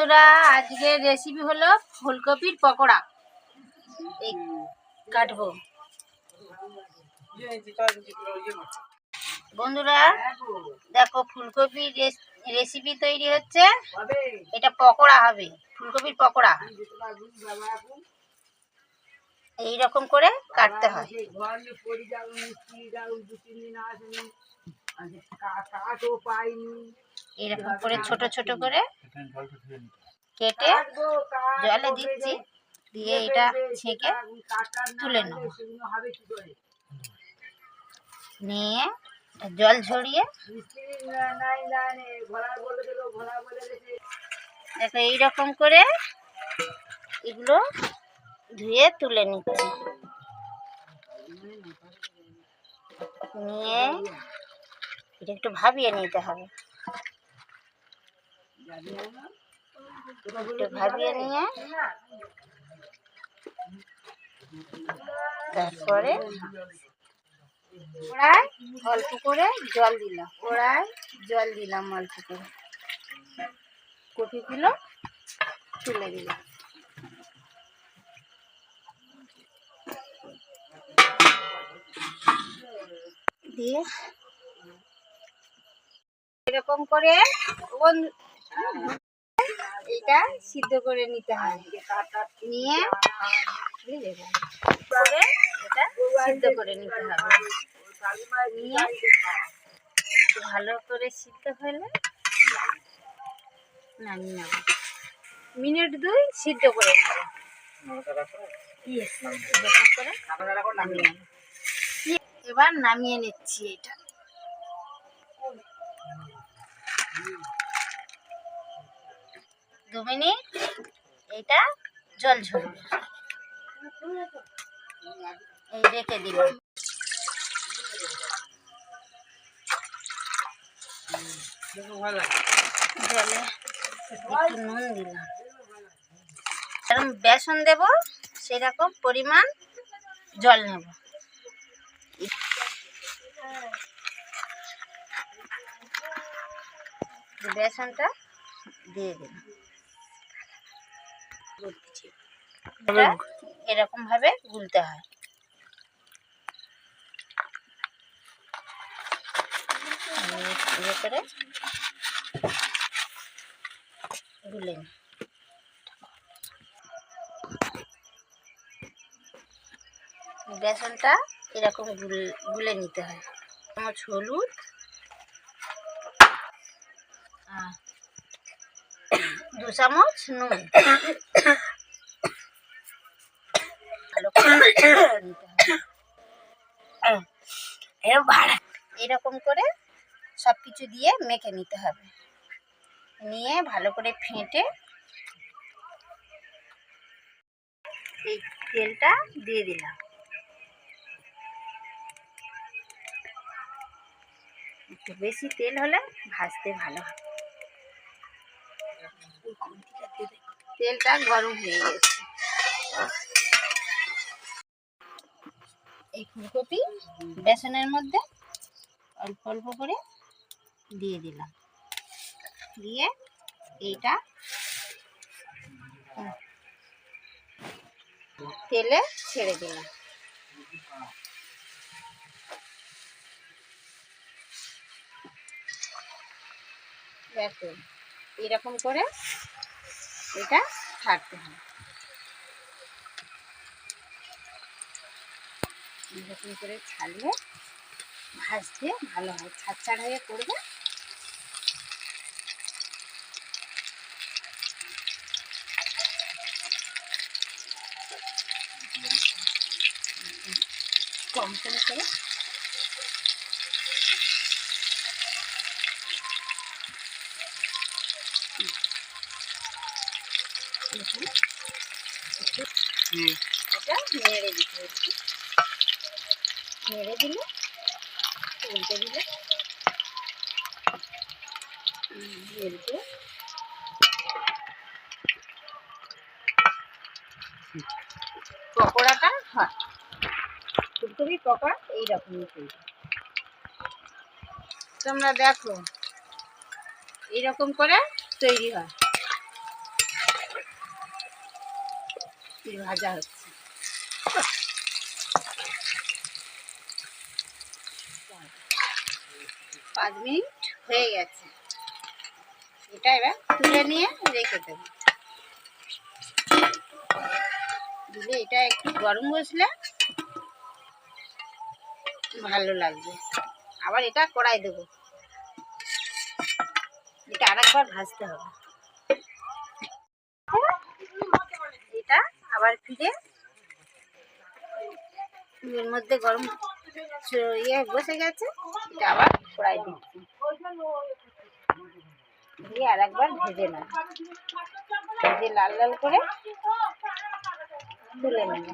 বন্ধুরা আজকের রেসিপি হলো ফুলকপির পকোড়া। কাটবো। বন্ধুরা, দেখো ফুলকপির রেসিপি তৈরি হচ্ছে। এটা পকোড়া হবে, ফুলকপির পকোড়া। এই রকম করে কাটতে হয়। এরকম করে ছোট ছোট করে কেটে জলে দিচ্ছি দিয়ে এটা ছেঁকে তুলে নেব। নিয়ে জল ঝরিয়ে দেখো এইরকম করে এগুলো ধুয়ে তুলে নিচ্ছি। নিয়ে এটা একটু ভাবিয়ে নিতে হবে। একটু ভাবিয়ে নিয়ে তারপরে কড়াই অল্প করে জল দিলাম। কড়াই জল দিলাম অল্প করে। কপিগুলো তুলে দিলাম। দিয়ে এরকম করে এটা সিদ্ধ করে নিতে হয়। নিয়ে এটা সিদ্ধ করে নিতে হবে। নিয়ে ভালো করে সিদ্ধ হলে নামিয়ে নেব। মিনিট দুই সিদ্ধ করে নেব। এবার নামিয়ে নিচ্ছি এটা। দু মিনিট। এটা জল ঝরবে এই রেখে দিলাম জলে একটু নুন দিলাম। এরকম বেসন দেব, সেরকম পরিমাণ জল নেব। বেসনটা দিয়ে দিন এরকম ভাবে গুলতে হয়। করে গুলে নিই। বেসনটা এরকম গুল গুলে নিতে হয়। চামচ হলুদ দু চামচ নুন। এরকম করে সব কিছু দিয়ে মেখে নিতে হবে। নিয়ে ভালো করে ফেটে এই তেলটা দিয়ে দিলাম। একটু বেশি তেল হলে ভাজতে ভালো হয় তেলটা গরম হয়ে গেছে। এই ফুলকপি বেসনের মধ্যে অল্প অল্প করে দিয়ে দিলাম। দিয়ে এইটা তেলে ছেড়ে দিলাম। দেখো এরকম করে এটা ছাড়তে হবে। এরকম করে ছাড়লে ভাজতে ভালো হয় ছাড় ছাড় হয়ে পড়বে। কম করে এটা দিতে দিলে উল্টে দিলে পকোড়াটা হয় ফুলকপি পকোড়া এইরকমই তোমরা দেখো, এইরকম করে তৈরি হয়। এই ভাজা হচ্ছে। পাঁচ মিনিট হয়ে গেছে। এটা এবার তুলে নিয়ে রেখে দেবো। দিলে এটা একটু গরম বসলে ভালো লাগবে। আবার এটা কড়াই দেবো। এটা আরেকবার ভাজতে হবে এটা আবার ফিরে। এর মধ্যে গরম ইয়ে বসে গেছে, এটা আবার কড়াই দিচ্ছি। দিয়ে আর একবার ভেজে নেব। ভেজে লাল লাল করে তুলে নেব।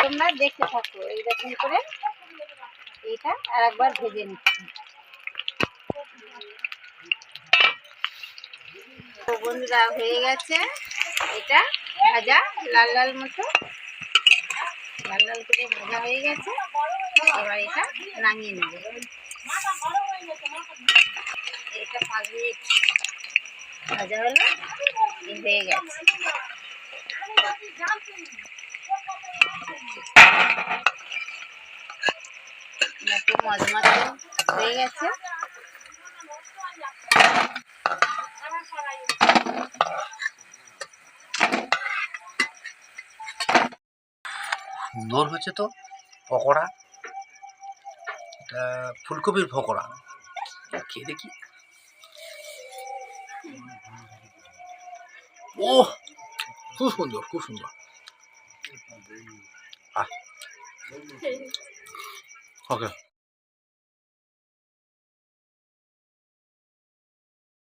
তোমরা দেখতে থাকো, এইরকম করে এইটা আর একবার ভেজে নিচ্ছি। তো বন্ধুরা হয়ে গেছে। এটা ভাজা, লাল লাল মতো। লাল লাল করে ভাজা হয়ে গেছে। এবার এটা নামিয়ে নেব। এটা পাঁচ মিনিট ভাজা হলো হয়ে গেছে। মজমতো হয়ে গেছে। সুন্দর হয়েছে তো, পকোড়া। এটা ফুলকপির পকোড়া। খেয়ে দেখি। ও খুব সুন্দর খুব সুন্দর। ওকে